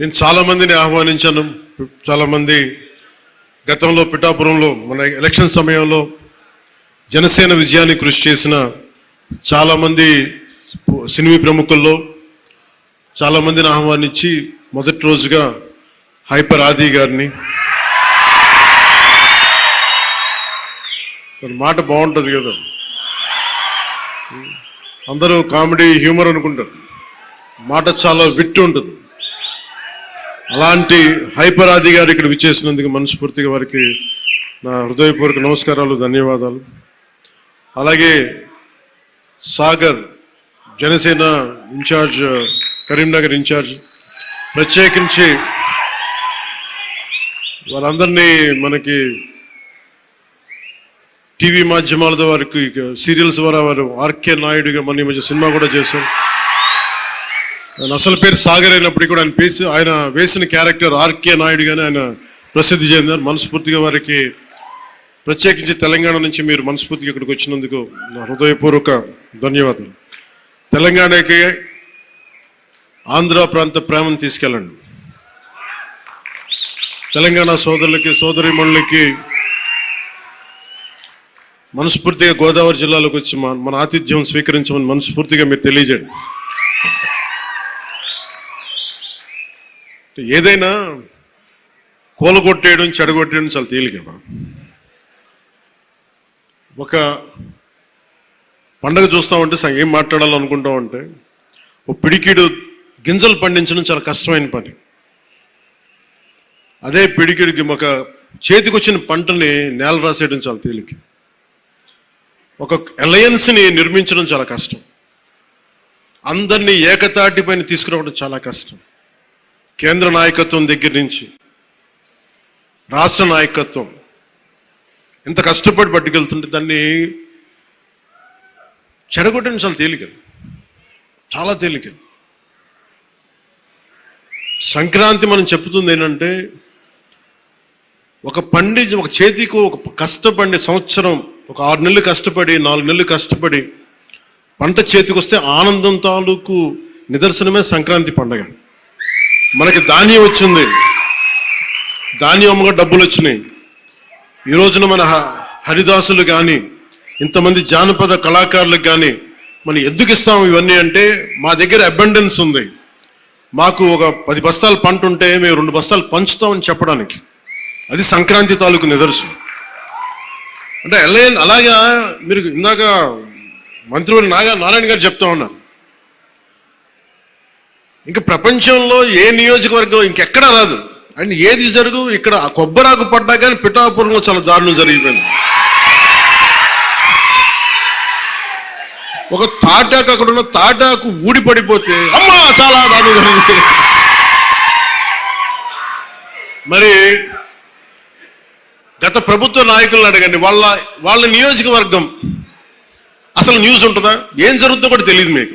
నేను చాలామందిని ఆహ్వానించాను. చాలామంది గతంలో పిఠాపురంలో మన ఎలక్షన్ సమయంలో జనసేన విజయాన్ని కృషి చేసిన చాలామంది సినిమా ప్రముఖుల్లో చాలామందిని ఆహ్వానించి మొదటి రోజుగా హైపర్ ఆది గారిని. మాట బాగుంటుంది కదా. అందరూ కామెడీ హ్యూమర్ అనుకుంటారు. మాట చాలా విట్టు ఉంటుంది. అలాంటి హైపర్ గారు ఇక్కడ విచ్చేసినందుకు మనస్ఫూర్తిగా వారికి నా హృదయపూర్వక నమస్కారాలు ధన్యవాదాలు. అలాగే సాగర్ జనసేన ఇన్ఛార్జ్ కరీంనగర్ ఇన్ఛార్జ్ ప్రత్యేకించి వారందరినీ మనకి టీవీ మాధ్యమాల ద్వారా సీరియల్స్ ద్వారా వారు ఆర్కే నాయుడుగా మన మధ్య సినిమా కూడా చేశారు. అసలు పేరు సాగర్ అయినప్పటికీ కూడా ఆయన పేసి ఆయన వేసిన క్యారెక్టర్ ఆర్కే నాయుడుగానే ఆయన ప్రసిద్ధి చెందారు. మనస్ఫూర్తిగా వారికి ప్రత్యేకించి తెలంగాణ నుంచి మీరు మనస్ఫూర్తిగా ఇక్కడికి వచ్చినందుకు నా హృదయపూర్వక ధన్యవాదాలు. తెలంగాణకి ఆంధ్ర ప్రాంత ప్రేమను తీసుకెళ్ళండి. తెలంగాణ సోదరులకి సోదరిమణులకి మనస్ఫూర్తిగా గోదావరి జిల్లాలోకి వచ్చి మన మన ఆతిథ్యం స్వీకరించమని మనస్ఫూర్తిగా మీరు తెలియజేయండి. ఏదైనా కూలగొట్టేయడం చెడగొట్టేయడం చాలా తేలికమా ఒక పండగ చూస్తామంటే స- ఏం మాట్లాడాలనుకుంటామంటే ఓ పిడికిడు గింజలు పండించడం చాలా కష్టమైన పని. అదే పిడికిడికి ఒక చేతికొచ్చిన పంటని నేల రాసేయడం చాలా తేలిక. ఒక అలయన్స్ని నిర్మించడం చాలా కష్టం. అందరినీ ఏకతాటి పైన తీసుకురావడం చాలా కష్టం. కేంద్ర నాయకత్వం దగ్గర నుంచి రాష్ట్ర నాయకత్వం ఇంత కష్టపడి పట్టుకెళ్తుంటే దాన్ని చెడగొట్టడం చాలా తేలిక. చాలా తేలిక. సంక్రాంతి మనం చెప్తుంది ఏంటంటే ఒక పండి ఒక చేతికి ఒక కష్టపడి సంవత్సరం ఒక ఆరు నెలలు కష్టపడి నాలుగు నెలలు కష్టపడి పంట చేతికి వస్తే ఆనందం తాలూకు నిదర్శనమే సంక్రాంతి పండగ. మనకి ధాన్యం వచ్చింది. ధాన్యముగా డబ్బులు వచ్చినాయి. ఈ రోజున మన హ- హరిదాసులు కానీ ఇంతమంది జానపద కళాకారులకు కానీ మనం ఎందుకు ఇస్తాము ఇవన్నీ అంటే మా దగ్గర అబెండెన్స్ ఉంది. మాకు ఒక పది బస్తాలు పంట ఉంటే మేము రెండు బస్తాలు పంచుతామని చెప్పడానికి. అది సంక్రాంతి తాలూకు నిదర్శనం. అంటే ఎలా అలాగా మీరు ఇందాక మంత్రివర్గ నాగా నారాయణ గారు చెప్తా ఉన్నారు. ఇంకా ప్రపంచంలో ఏ నియోజకవర్గం ఇంకెక్కడా రాదు. అండ్ ఏది జరుగు ఇక్కడ కొబ్బరాకు పడ్డా కానీ పిఠాపురంలో చాలా దారుణం జరిగిపోయింది. ఒక తాటాకు అక్కడ ఉన్న తాటాకు ఊడి పడిపోతే అమ్మా చాలా దారుణం జరిగింది. మరి గత ప్రభుత్వ నాయకులను అడగండి వాళ్ళ వాళ్ళ నియోజకవర్గం అసలు న్యూస్ ఉంటుందా? ఏం జరుగుతుందో కూడా తెలియదు మీకు.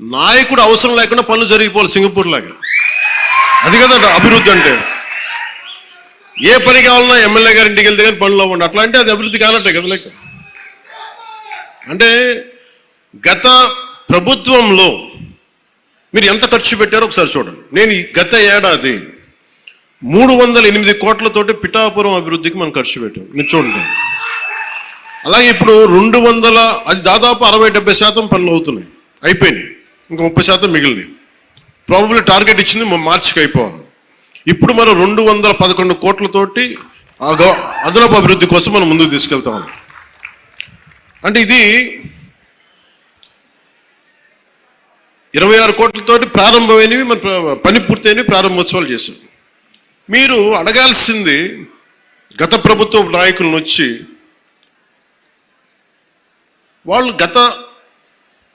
నాయకుడు అవసరం లేకుండా పనులు జరిగిపోవాలి సింగపూర్ లాగా. అది కదా అభివృద్ధి అంటే. ఏ పని కావాలన్నా ఎమ్మెల్యే గారి ఇంటికి వెళ్తే కానీ పనిలో ఉండి. అట్లా అంటే అది అభివృద్ధి కానట్టే కదా లెక్క. అంటే గత ప్రభుత్వంలో మీరు ఎంత ఖర్చు పెట్టారో ఒకసారి చూడండి. నేను ఈ గత ఏడాది మూడు వందల ఎనిమిది కోట్లతోటి పిఠాపురం అభివృద్ధికి మనం ఖర్చు పెట్టాం. మీరు చూడండి. అలాగే ఇప్పుడు రెండు వందల అది దాదాపు అరవై డెబ్బై శాతం పనులు అవుతున్నాయి. అయిపోయినాయి. ఇంకా ముప్పై శాతం మిగిలింది. ప్రాబబ్లీ టార్గెట్ ఇచ్చింది మార్చికి అయిపోవాలి. ఇప్పుడు మనం రెండు వందల పదకొండు కోట్లతోటి ఆ గవ- అదనపు అభివృద్ధి కోసం మనం ముందుకు తీసుకెళ్తాం అంటే ఇది ఇరవై ఆరు కోట్లతోటి ప్రారంభమైనవి మన పని పూర్తయినవి ప్రారంభోత్సవాలు చేశాం మీరు అడగాల్సింది గత ప్రభుత్వ నాయకులను వచ్చి వాళ్ళు గత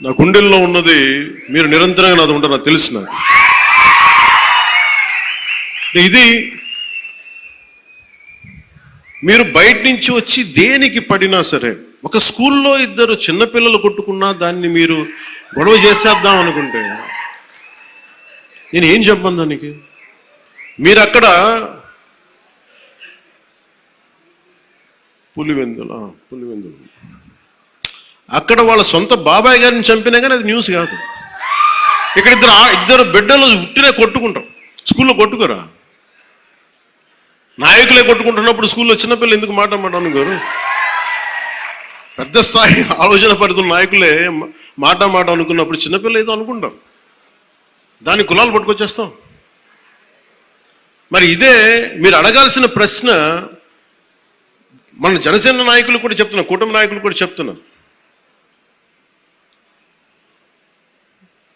నా గుండెల్లో ఉన్నది మీరు నిరంతరంగా నాతో ఉంటారు నాకు తెలుసు నాకు. ఇది మీరు బయట నుంచి వచ్చి దేనికి పడినా సరే ఒక స్కూల్లో ఇద్దరు చిన్నపిల్లలు కొట్టుకున్నా దాన్ని మీరు గొడవ చేసేద్దాం అనుకుంటే నేను ఏం చెప్పను దానికి? మీరు అక్కడ పులివెందులు పులివెందులు. అక్కడ వాళ్ళ సొంత బాబాయ్ గారిని చంపినా కానీ అది న్యూస్ కాదు. ఇక్కడ ఇద్దరు ఇద్దరు బిడ్డలు ఉట్టినే కొట్టుకుంటాం. స్కూల్లో కొట్టుకోరా? నాయకులే కొట్టుకుంటున్నప్పుడు స్కూల్లో చిన్నపిల్లలు ఎందుకు మాట మాట గారు? పెద్ద స్థాయి ఆలోచన పరిధుల నాయకులే మాట మాట అనుకున్నప్పుడు చిన్నపిల్ల ఏదో అనుకుంటాం. దాని కులాలు పట్టుకొచ్చేస్తాం. మరి ఇదే మీరు అడగాల్సిన ప్రశ్న మన జనసేన నాయకులు కూడా చెప్తున్నారు కూటమి నాయకులు కూడా చెప్తున్నారు.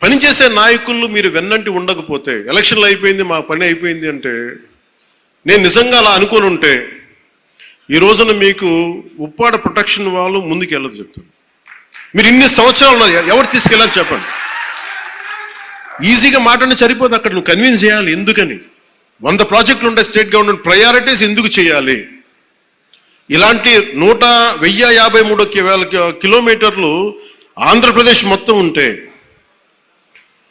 పనిచేసే నాయకులు మీరు వెన్నంటి ఉండకపోతే ఎలక్షన్లు అయిపోయింది మా పని అయిపోయింది అంటే నేను నిజంగా అలా అనుకుని ఉంటే ఈ రోజున మీకు ఉప్పాడ ప్రొటెక్షన్ వాళ్ళు ముందుకు వెళ్ళదు చెప్తాను. మీరు ఇన్ని సంవత్సరాలు ఉన్నారు ఎవరు తీసుకెళ్ళారు చెప్పండి. ఈజీగా మాట్లాడి సరిపోదు అక్కడ నువ్వు కన్విన్స్ చేయాలి ఎందుకని? వంద ప్రాజెక్టులు ఉంటాయి స్టేట్ గవర్నమెంట్ ప్రయారిటీస్ ఎందుకు చేయాలి? ఇలాంటి నూట వెయ్యి యాభై మూడు వేల కిలోమీటర్లు ఆంధ్రప్రదేశ్ మొత్తం ఉంటే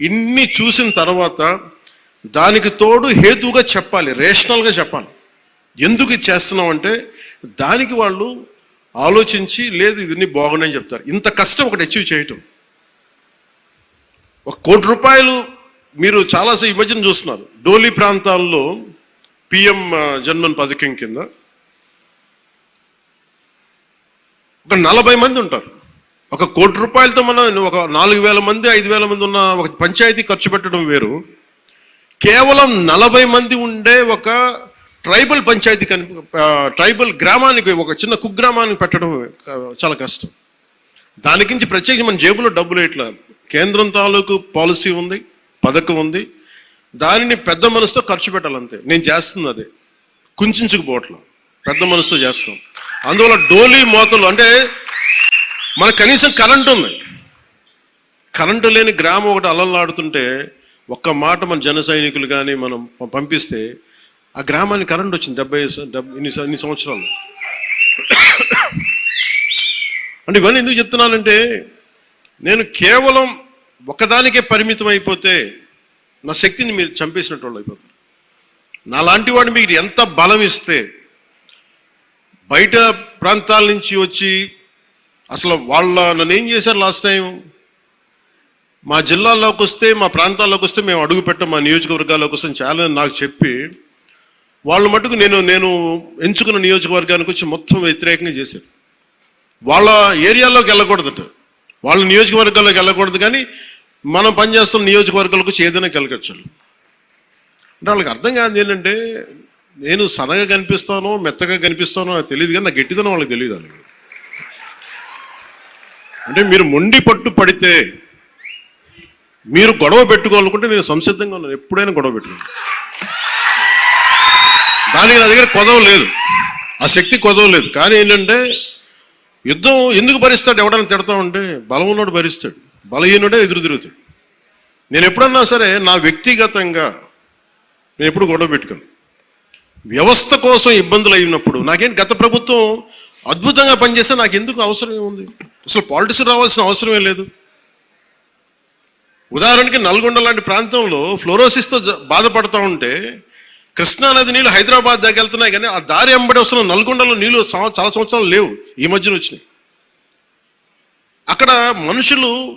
ఇన్ని చూసిన తర్వాత దానికి తోడు హేతుగా చెప్పాలి రేషనల్గా చెప్పాలి. ఎందుకు ఇది చేస్తున్నాం అంటే దానికి వాళ్ళు ఆలోచించి లేదు ఇవన్నీ బాగున్నాయని చెప్తారు. ఇంత కష్టం ఒకటి అచీవ్ చేయటం. ఒక కోటి రూపాయలు మీరు చాలా ఈ మధ్యన చూస్తున్నారు. డోలీ ప్రాంతాల్లో పిఎం జన్మన్ పథకం కింద ఒక నలభై మంది ఉంటారు. ఒక కోటి రూపాయలతో మనం ఒక నాలుగు వేల మంది ఐదు వేల మంది ఉన్న ఒక పంచాయతీ ఖర్చు పెట్టడం వేరు. కేవలం నలభై మంది ఉండే ఒక ట్రైబల్ పంచాయతీ కని ట్రైబల్ గ్రామానికి ఒక చిన్న కుగ్రామానికి పెట్టడం చాలా కష్టం. దానికించి ప్రత్యేకించి మన జేబులో డబ్బులు ఇట్లా కేంద్రం తాలూకు పాలసీ ఉంది పథకం ఉంది. దానిని పెద్ద మనసుతో ఖర్చు పెట్టాలంతే. నేను చేస్తుంది అదే. కుంచుకుపోవట్లా పెద్ద మనసుతో చేస్తాం అందువల్ల డోలీ మోతలు అంటే మన కనీసం కరెంట్ ఉంది. కరెంటు లేని గ్రామం ఒకటి అలలాడుతుంటే ఒక్క మాట మన జన సైనికులు కానీ మనం పంపిస్తే ఆ గ్రామానికి కరెంట్ వచ్చింది డెబ్బై ఇన్ని ఇన్ని సంవత్సరాలు. అంటే ఇవన్నీ ఎందుకు చెప్తున్నానంటే నేను కేవలం ఒకదానికే పరిమితం అయిపోతే నా శక్తిని మీరు చంపేసినట్టు వాళ్ళు అయిపోతారు. నా లాంటి వాడు మీరు ఎంత బలం ఇస్తే బయట ప్రాంతాల నుంచి వచ్చి అసలు వాళ్ళ నన్ను ఏం చేశారు లాస్ట్ టైం మా జిల్లాలోకి వస్తే మా ప్రాంతాల్లోకి వస్తే మేము అడుగు పెట్టాం మా నియోజకవర్గాల్లోకి వస్తాం చాలా నాకు చెప్పి వాళ్ళు మటుకు నేను నేను ఎంచుకున్న నియోజకవర్గానికి వచ్చి మొత్తం వ్యతిరేకంగా చేశారు. వాళ్ళ ఏరియాలోకి వెళ్ళకూడదట. వాళ్ళ నియోజకవర్గాల్లోకి వెళ్ళకూడదు కానీ మనం పనిచేస్తున్న నియోజకవర్గాలకు వచ్చి ఏదైనా కలగచ్చు అంటే వాళ్ళకి అర్థం కాదు ఏంటంటే నేను సన్నగా కనిపిస్తానో మెత్తగా కనిపిస్తానో నాకు తెలియదు కానీ నా గట్టిదనం వాళ్ళకి తెలియదు వాళ్ళకి. అంటే మీరు మొండి పట్టు పడితే మీరు గొడవ పెట్టుకోవాలనుకుంటే నేను సంసిద్ధంగా ఉన్నాను. ఎప్పుడైనా గొడవ పెట్టుకోను దానికి నా దగ్గర కొదవ లేదు. ఆ శక్తి కొదవ లేదు. కానీ ఏంటంటే యుద్ధం ఎందుకు భరిస్తాడు? ఎవడన్నా తిడతా ఉంటే బలం ఉన్నోడు భరిస్తాడు. బలహీనుడే ఎదురు తిరుగుతాడు. నేను ఎప్పుడన్నా సరే నా వ్యక్తిగతంగా నేను ఎప్పుడు గొడవ పెట్టుకోను. వ్యవస్థ కోసం ఇబ్బందులు అయినప్పుడు నాకేంటి గత ప్రభుత్వం అద్భుతంగా పనిచేస్తే నాకు ఎందుకు అవసరం ఉంది అసలు పాలిటిక్స్ రావాల్సిన అవసరమే లేదు. ఉదాహరణకి నల్గొండ లాంటి ప్రాంతంలో ఫ్లోరోసిస్తో బాధపడుతూ ఉంటే కృష్ణా నది నీళ్ళు హైదరాబాద్ దాకా వెళ్తున్నాయి కానీ ఆ దారి ఎంబడి వస్తున్న నల్గొండలో నీళ్ళు చాలా సంవత్సరాలు లేవు. ఈ మధ్యన వచ్చినాయి. అక్కడ మనుషులు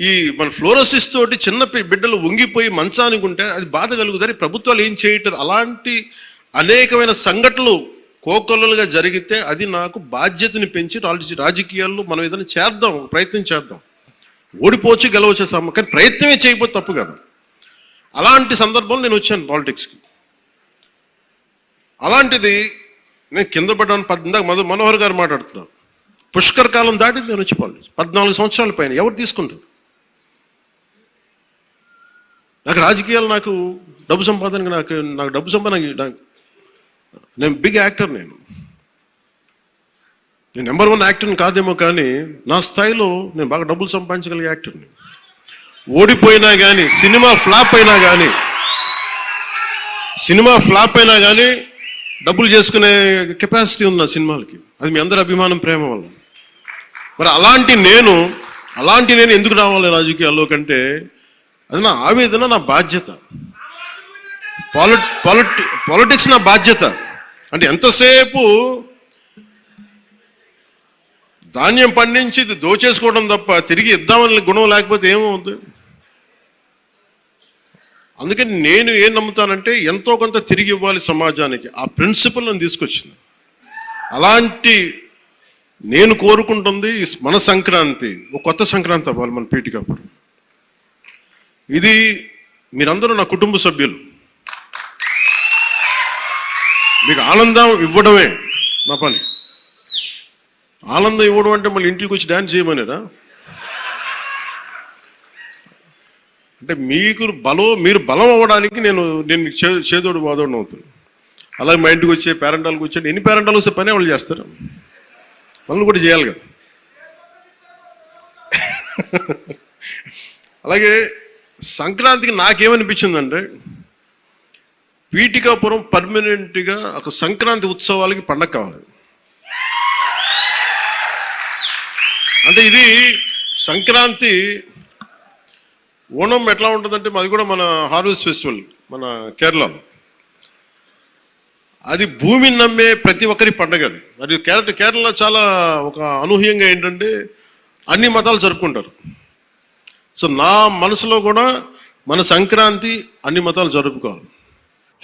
ఈ మన ఫ్లోరోసిస్ తోటి చిన్న బిడ్డలు వంగిపోయి మంచానికి ఉంటే అది బాధ కలుగుతారు ప్రభుత్వాలు ఏం చేయట్లేదు. అలాంటి అనేకమైన సంఘటనలు కోకొల్లలుగా జరిగితే అది నాకు బాధ్యతని పెంచి రాజకీయాల్లో మనం ఏదైనా చేద్దాం ప్రయత్నం చేద్దాం. ఓడిపోవచ్చు గెలవచ్చు కానీ ప్రయత్నమే చేయకపోతే తప్పు కదా. అలాంటి సందర్భంలో నేను వచ్చాను పాలిటిక్స్కి అలాంటిది నేను కింద పడ్డాను పద్నాక మధు మనోహర్ గారు మాట్లాడుతున్నారు. పుష్కర్ కాలం దాటింది నేను వచ్చి పాలిటిక్స్ పద్నాలుగు సంవత్సరాల పైన ఎవరు తీసుకుంటారు? నాకు రాజకీయాలు నాకు డబ్బు సంపాదనకి నాకు నాకు డబ్బు సంపాదన నాకు నేను బిగ్ యాక్టర్ నేను. నేను నెంబర్ వన్ యాక్టర్ని కాదేమో కానీ నా స్థాయిలో నేను బాగా డబ్బులు సంపాదించగలిగే యాక్టర్ని ఓడిపోయినా కానీ సినిమా ఫ్లాప్ అయినా కానీ సినిమా ఫ్లాప్ అయినా కానీ డబ్బులు చేసుకునే కెపాసిటీ ఉంది నా సినిమాలకి. అది మీ అందరి అభిమానం ప్రేమ వల్ల. మరి అలాంటి నేను అలాంటి నేను ఎందుకు రావాలి రాజకీయాల్లో కంటే అది నా ఆవేదన నా బాధ్యత. పాలిట్ పాలిటి పాలిటిక్స్ నా బాధ్యత. అంటే ఎంతసేపు ధాన్యం పండించి ఇది దోచేసుకోవడం తప్ప తిరిగి ఇద్దామని గుణం లేకపోతే ఏమవుతుంది అందుకని నేను ఏం నమ్ముతానంటే ఎంతో కొంత తిరిగి ఇవ్వాలి సమాజానికి. ఆ ప్రిన్సిపల్ని తీసుకొచ్చింది అలాంటి నేను కోరుకుంటుంది మన సంక్రాంతి. ఒక కొత్త సంక్రాంతి అవ్వాలి మన పీటికప్పుడు ఇది మీరందరూ నా కుటుంబ సభ్యులు. మీకు ఆనందం ఇవ్వడమే నా పని. ఆనందం ఇవ్వడం అంటే మళ్ళీ ఇంటికి వచ్చి డ్యాన్స్ చేయమనేదా? అంటే మీకు బలం మీరు బలం అవ్వడానికి నేను నేను చే- చేదోడు బాదోడు అవుతాను. అలాగే మా ఇంటికి వచ్చే పేరెంటాలకు వచ్చే ఎన్ని పేరెంటాలు వస్తే పని వాళ్ళు చేస్తారు. పనులు కూడా చేయాలి కదా. అలాగే సంక్రాంతికి నాకేమనిపించిందంటే పీఠికాపురం పర్మనెంట్గా ఒక సంక్రాంతి ఉత్సవాలకి పండగ కావాలి. అంటే ఇది సంక్రాంతి ఓణం ఎట్లా ఉంటుందంటే మాది కూడా మన హార్వెస్ట్ ఫెస్టివల్ మన కేరళలో. అది భూమిని నమ్మే ప్రతి ఒక్కరి పండగ అది. మరియు కేరళ కేరళలో చాలా ఒక అనూహ్యంగా ఏంటంటే అన్ని మతాలు జరుపుకుంటారు. సో నా మనసులో కూడా మన సంక్రాంతి అన్ని మతాలు జరుపుకోవాలి.